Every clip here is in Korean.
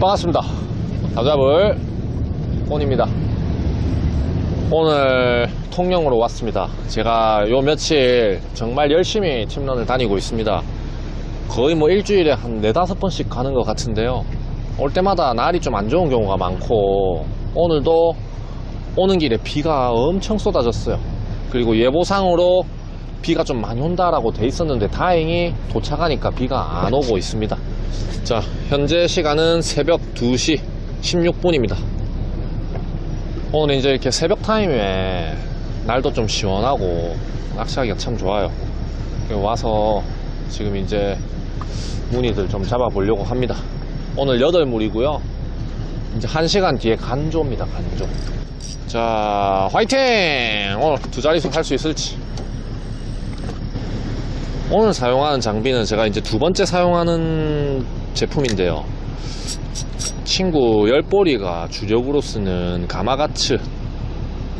반갑습니다. 다잡을 온입니다. 오늘 통영으로 왔습니다. 제가 요 며칠 정말 열심히 팀런을 다니고 있습니다. 거의 뭐 일주일에 한 네다섯 번씩 가는 것 같은데요. 올 때마다 날이 좀 안 좋은 경우가 많고, 오늘도 오는 길에 비가 엄청 쏟아졌어요. 그리고 예보상으로 비가 좀 많이 온다라고 돼 있었는데 다행히 도착하니까 비가 안 오고 있습니다. 자, 현재 시간은 새벽 2시 16분입니다. 오늘 이제 이렇게 새벽 타임에 날도 좀 시원하고 낚시하기가 참 좋아요. 와서 지금 이제 무늬들 좀 잡아보려고 합니다. 오늘 8물이고요. 이제 1시간 뒤에 간조입니다, 간조. 자, 화이팅! 오늘 두 자릿수 할 수 있을지. 오늘 사용하는 장비는 제가 이제 두 번째 사용하는 제품인데요. 친구 열보리가 주력으로 쓰는 가마가츠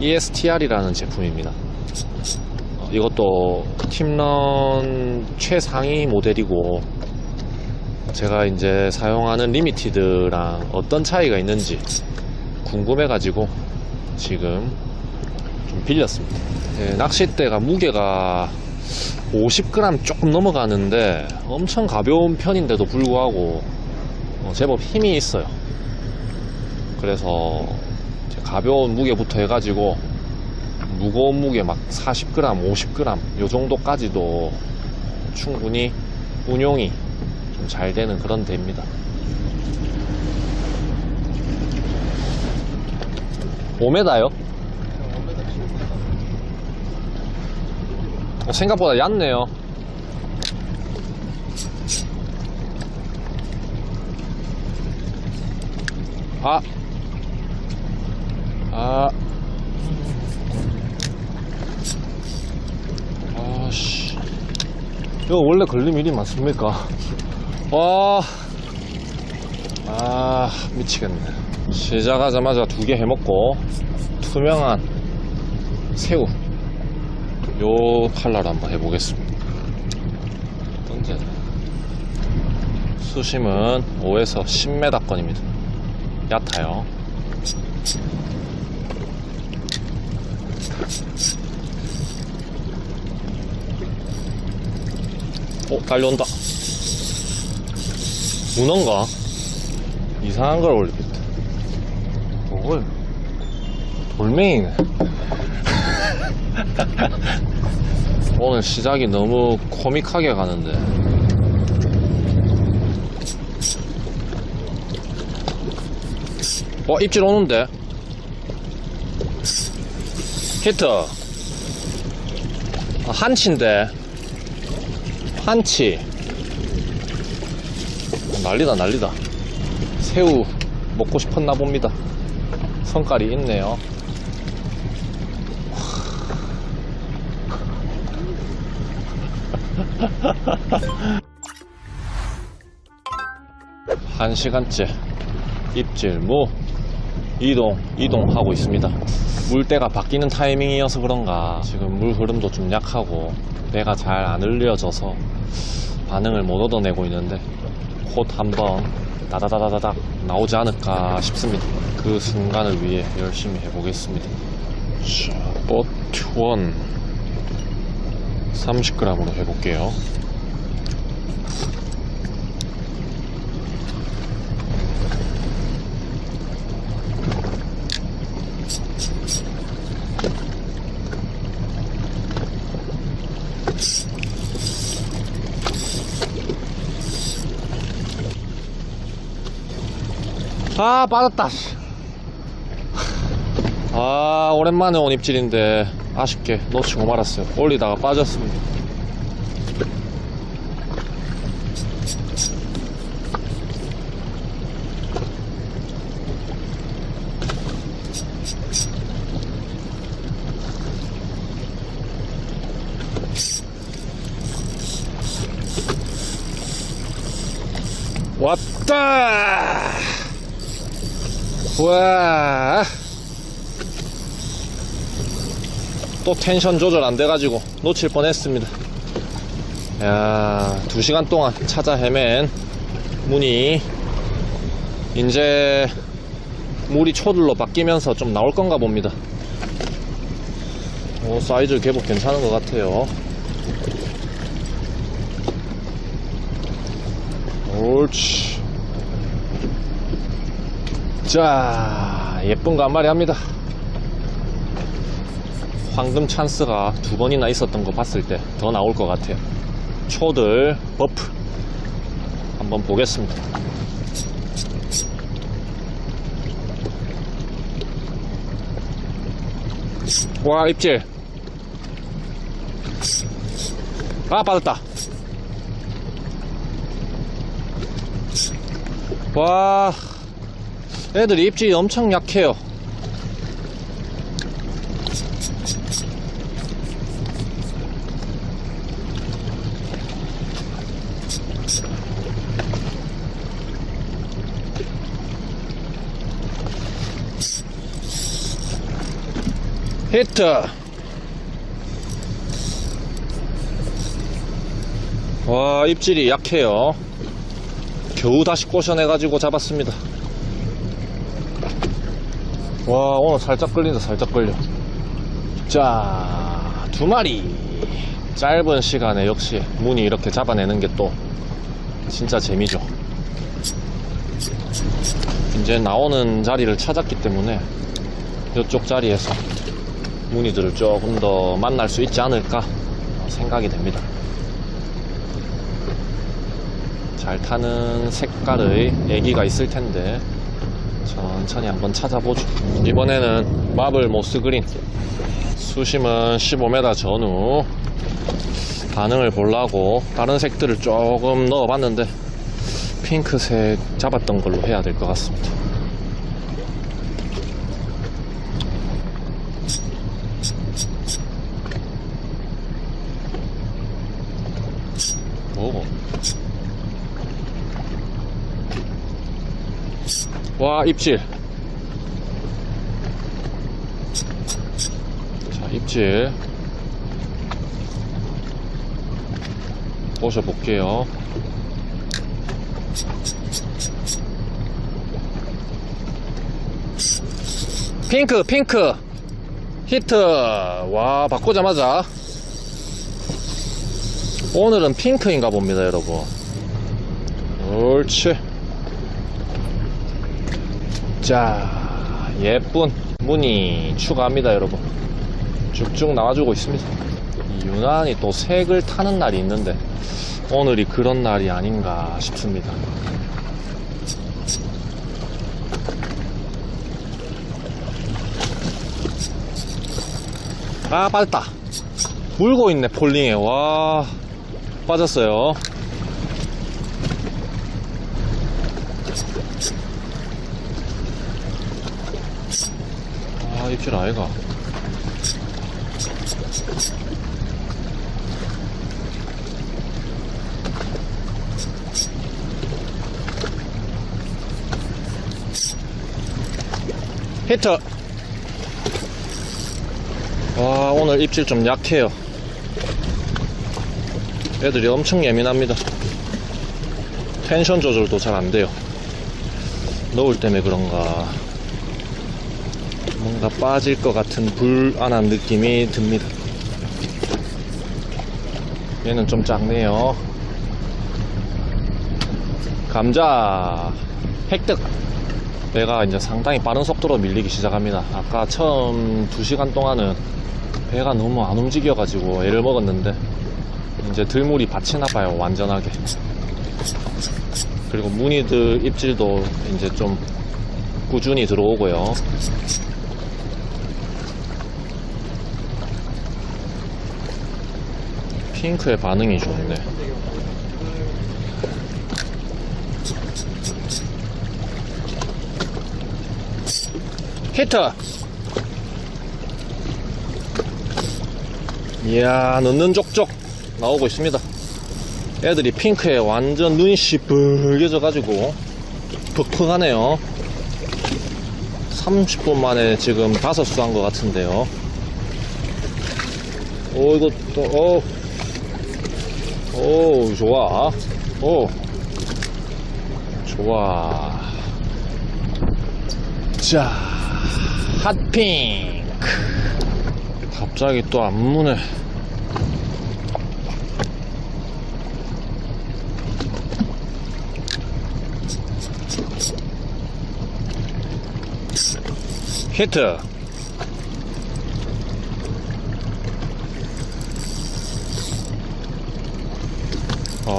ESTR이라는 제품입니다. 어, 이것도 팀런 최상위 모델이고 제가 이제 사용하는 리미티드랑 어떤 차이가 있는지 궁금해 가지고 지금 좀 빌렸습니다. 예, 낚싯대가 무게가 50g 조금 넘어가는데 엄청 가벼운 편인데도 불구하고 어, 제법 힘이 있어요. 그래서 가벼운 무게부터 해가지고 무거운 무게 막 40g, 50g 요 정도까지도 충분히 운용이 좀 잘 되는 그런 대입니다. 5m요? 어, 생각보다 얕네요. 아. 아. 아씨. 이거 원래 걸림 일이 많습니까? 와. 아, 미치겠네. 시작하자마자 두 개 해먹고, 투명한 새우. 요 칼라로 한번 해보겠습니다. 던져. 수심은 5에서 10m권입니다. 얕아요. 어, 달려온다. 문어인가? 이상한 걸 올리겠다. 뭘? 돌멩이네. 오늘 시작이 너무 코믹하게 가는데. 어, 입질 오는데? 히트. 아, 한치인데. 한치. 어, 난리다, 난리다. 새우 먹고 싶었나 봅니다. 성깔이 있네요. 한 시간째 입질 무 이동 이동하고 있습니다. 물때가 바뀌는 타이밍이어서 그런가. 지금 물 흐름도 좀 약하고 배가 잘 안 흘려져서 반응을 못 얻어내고 있는데 곧 한번 다다다다닥 나오지 않을까 싶습니다. 그 순간을 위해 열심히 해보겠습니다. 자, 버트원 30g으로 해볼게요 아 빠졌다 씨. 아 오랜만에 온 입질인데 아쉽게 놓치고 말았어요. 올리다가 빠졌습니다. 왔다! 와. 또 텐션 조절 안 돼가지고 놓칠 뻔했습니다. 야, 두 시간 동안 찾아 헤맨 무늬 이제 물이 초들로 바뀌면서 좀 나올 건가 봅니다. 오, 사이즈 계속 괜찮은 것 같아요. 옳지. 자, 예쁜 거 한 마리 합니다. 황금 찬스가 두 번이나 있었던 거 봤을 때 더 나올 것 같아요. 초들 버프 한번 보겠습니다. 와 입질 아 빠졌다 와 애들이 입질이 엄청 약해요 히트. 와 입질이 약해요. 겨우 다시 꼬셔내 가지고 잡았습니다. 와 오늘 살짝 끌린다 살짝 끌려. 자 두 마리. 짧은 시간에 역시 문이 이렇게 잡아내는 게 또 진짜 재미죠. 이제 나오는 자리를 찾았기 때문에 이쪽 자리에서 무늬들을 조금 더 만날 수 있지 않을까 생각이 됩니다. 잘 타는 색깔의 애기가 있을 텐데 천천히 한번 찾아보죠. 이번에는 마블 모스 그린 수심은 15m 전후 반응을 보려고 다른 색들을 조금 넣어봤는데 핑크색 잡았던 걸로 해야 될 것 같습니다. 오. 와, 입질. 자, 입질. 꼬셔볼게요. 핑크, 핑크. 히트. 와, 바꾸자마자. 오늘은 핑크인가 봅니다, 여러분. 옳지. 자, 예쁜 무늬 추가합니다, 여러분. 쭉쭉 나와주고 있습니다. 유난히 또 색을 타는 날이 있는데, 오늘이 그런 날이 아닌가 싶습니다. 아, 빠졌다. 물고 있네, 폴링에. 와. 빠졌어요. 아, 입질 아이가. 히트! 와, 오늘 입질 좀 약해요. 애들이 엄청 예민합니다. 텐션 조절도 잘 안 돼요. 노을 때문에 그런가. 뭔가 빠질 것 같은 불안한 느낌이 듭니다. 얘는 좀 작네요. 감자 획득. 배가 이제 상당히 빠른 속도로 밀리기 시작합니다. 아까 처음 2시간 동안은 배가 너무 안 움직여가지고 애를 먹었는데 이제 들물이 받치나 봐요 완전하게 그리고 무늬들 입질도 이제 좀 꾸준히 들어오고요 핑크의 반응이 좋네 히트 이야 넣는 족족 나오고 있습니다. 애들이 핑크에 완전 눈이 시뻘개져 가지고 푹푹하네요. 30분 만에 지금 다섯 수한 것 같은데요. 오 이거 또오 오 좋아 오 좋아 자, 핫핑크. 갑자기 또 안 무네. 히트.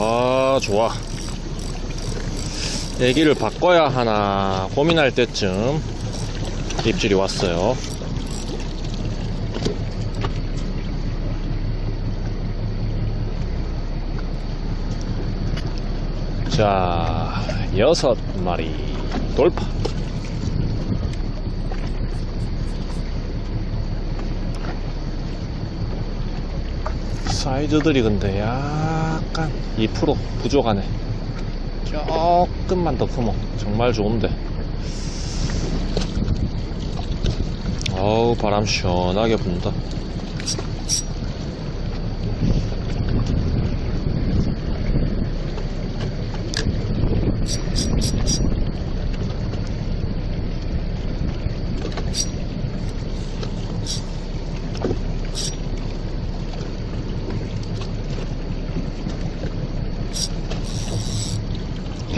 아, 좋아. 얘기를 바꿔야 하나 고민할 때쯤 입질이 왔어요. 자, 여섯 마리 돌파. 사이즈들이 근데 약간 2% 부족하네. 조금만 더 크면 정말 좋은데. 어우, 바람 시원하게 분다.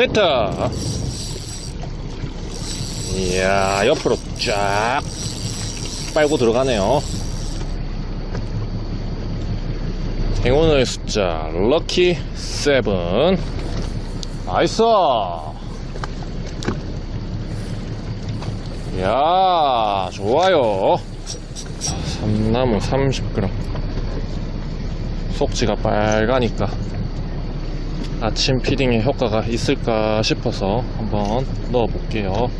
히트! 이야, 옆으로 쫙 빨고 들어가네요. 행운의 숫자, 럭키 세븐. 나이스! 이야, 좋아요. 삼나무 30g. 속지가 빨가니까 아침 피딩에 효과가 있을까 싶어서 한번 넣어 볼게요.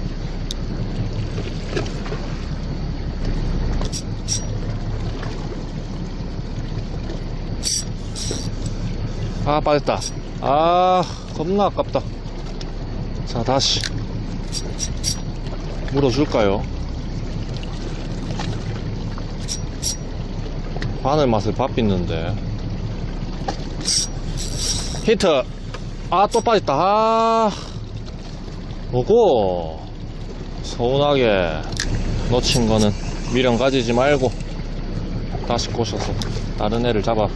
아, 빠졌다. 아, 겁나 아깝다. 자, 다시. 물어줄까요? 바늘 맛을 밥빛는데. 히트. 아, 또 빠졌다. 아. 뭐고? 서운하게 놓친 거는 미련 가지지 말고 다시 꼬셔서 다른 애를 잡아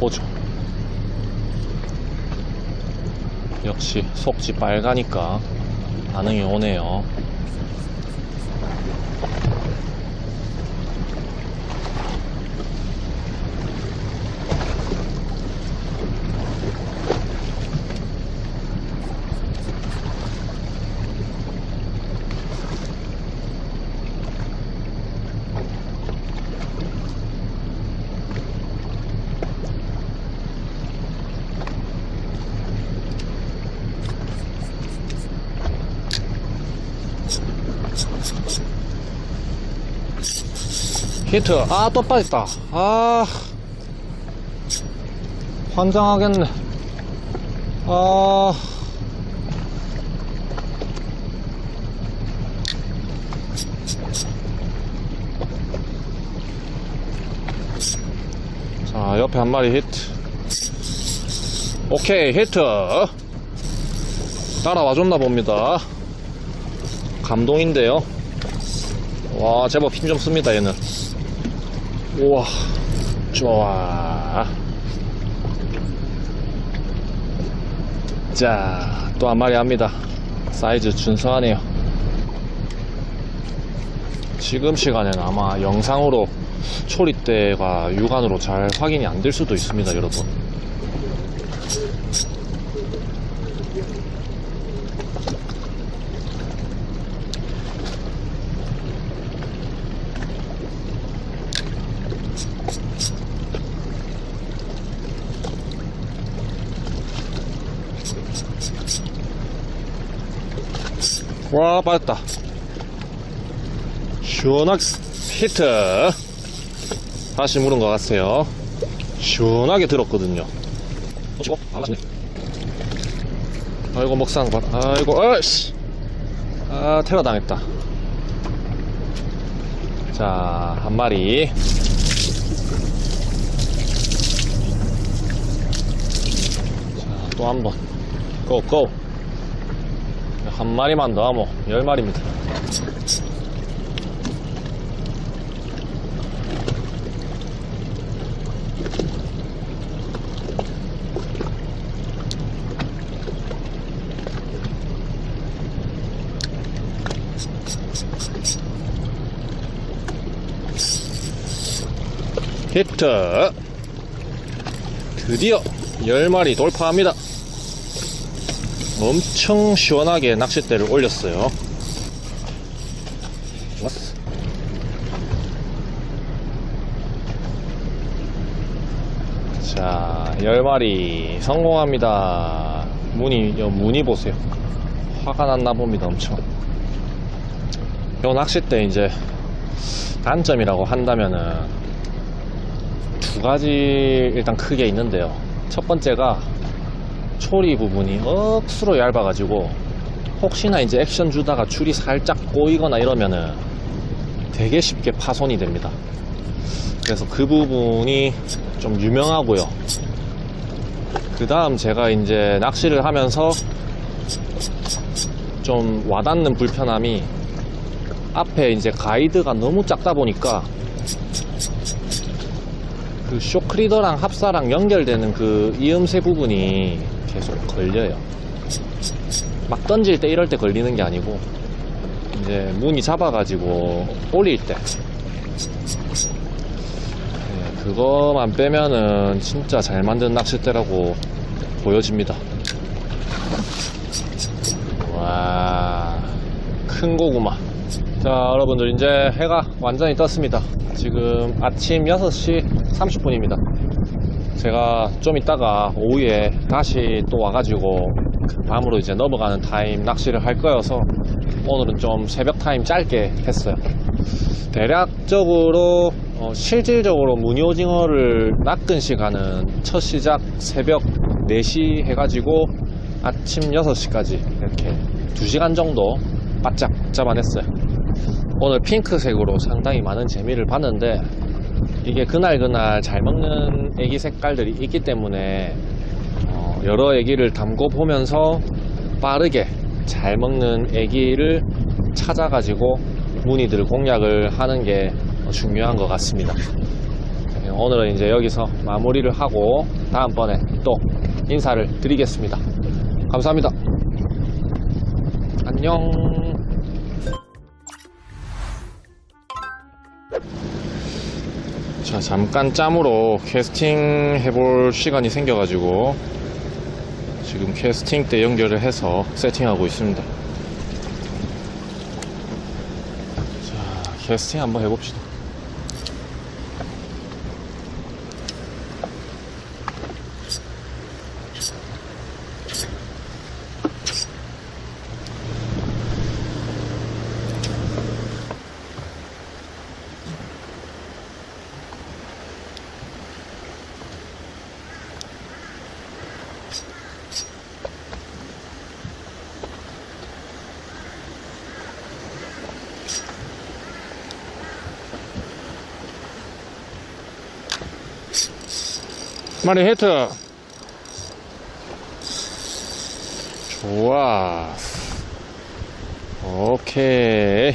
보죠. 역시 속지 빨가니까 반응이 오네요. 히트. 아, 또 빠졌다. 아. 환장하겠네. 아. 자, 옆에 한 마리 히트. 오케이, 히트. 따라와 줬나 봅니다. 감동인데요. 와, 제법 힘 좀 씁니다, 얘는. 우와, 좋아. 자, 또 한 마리 합니다. 사이즈 준수하네요. 지금 시간에는 아마 영상으로 초리대가 육안으로 잘 확인이 안 될 수도 있습니다, 여러분. 와 빠졌다. 시원하게 히트. 다시 물은 것 같아요. 시원하게 들었거든요. 어. 아이고 먹상 봐 아이고 어이씨. 아 테러 당했다. 자 한 마리. 또한 번. 고고 한 마리만 더 하면 10마리입니다. 히트. 드디어 10마리 돌파합니다. 엄청 시원하게 낚싯대를 올렸어요. 자 10마리 성공합니다 문이 요 문이 보세요 화가 났나 봅니다 엄청 요 낚싯대 이제 단점이라고 한다면은 두 가지 일단 크게 있는데요. 첫 번째가 초리 부분이 억수로 얇아가지고 혹시나 이제 액션 주다가 줄이 살짝 꼬이거나 이러면은 되게 쉽게 파손이 됩니다. 그래서 그 부분이 좀 유명하고요. 그 다음 제가 이제 낚시를 하면서 좀 와닿는 불편함이 앞에 이제 가이드가 너무 작다 보니까 그 쇼크리더랑 합사랑 연결되는 그 이음새 부분이 계속 걸려요. 막 던질 때 이럴 때 걸리는 게 아니고 이제 문이 잡아가지고 올릴 때 네, 그거만 빼면은 진짜 잘 만든 낚싯대라고 보여집니다. 와, 큰 고구마. 자, 여러분들 이제 해가 완전히 떴습니다. 지금 아침 6시 30분입니다. 제가 좀 이따가 오후에 다시 또 와가지고 그 밤으로 이제 넘어가는 타임 낚시를 할 거여서 오늘은 좀 새벽 타임 짧게 했어요. 대략적으로 어, 실질적으로 무늬오징어를 낚은 시간은 첫 시작 새벽 4시 해가지고 아침 6시까지 이렇게 2시간 정도 바짝 잡아냈어요. 오늘 핑크색으로 상당히 많은 재미를 봤는데 이게 그날그날 잘 먹는 애기 색깔들이 있기 때문에 어, 여러 애기를 담고 보면서 빠르게 잘 먹는 애기를 찾아가지고 무늬들 공략을 하는 게 중요한 것 같습니다. 네, 오늘은 이제 여기서 마무리를 하고 다음번에 또 인사를 드리겠습니다. 감사합니다. 안녕. 자, 잠깐 짬으로 캐스팅 해볼 시간이 생겨가지고 지금 캐스팅 때 연결을 해서 세팅하고 있습니다. 자, 캐스팅 한번 해봅시다. 마리 히트. 좋아. 오케이.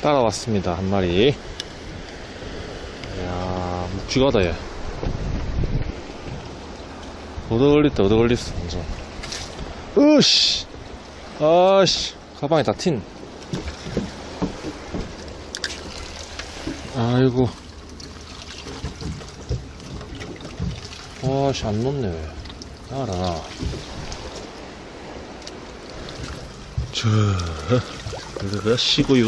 따라왔습니다, 한 마리. 이야, 묵직하다, 얘. 얻어 걸렸다, 얻어 걸렸어, 완전. 으씨! 아씨, 가방에 다 튄. 아이고. 아씨 안왜 나가라 저 이거 쉬고요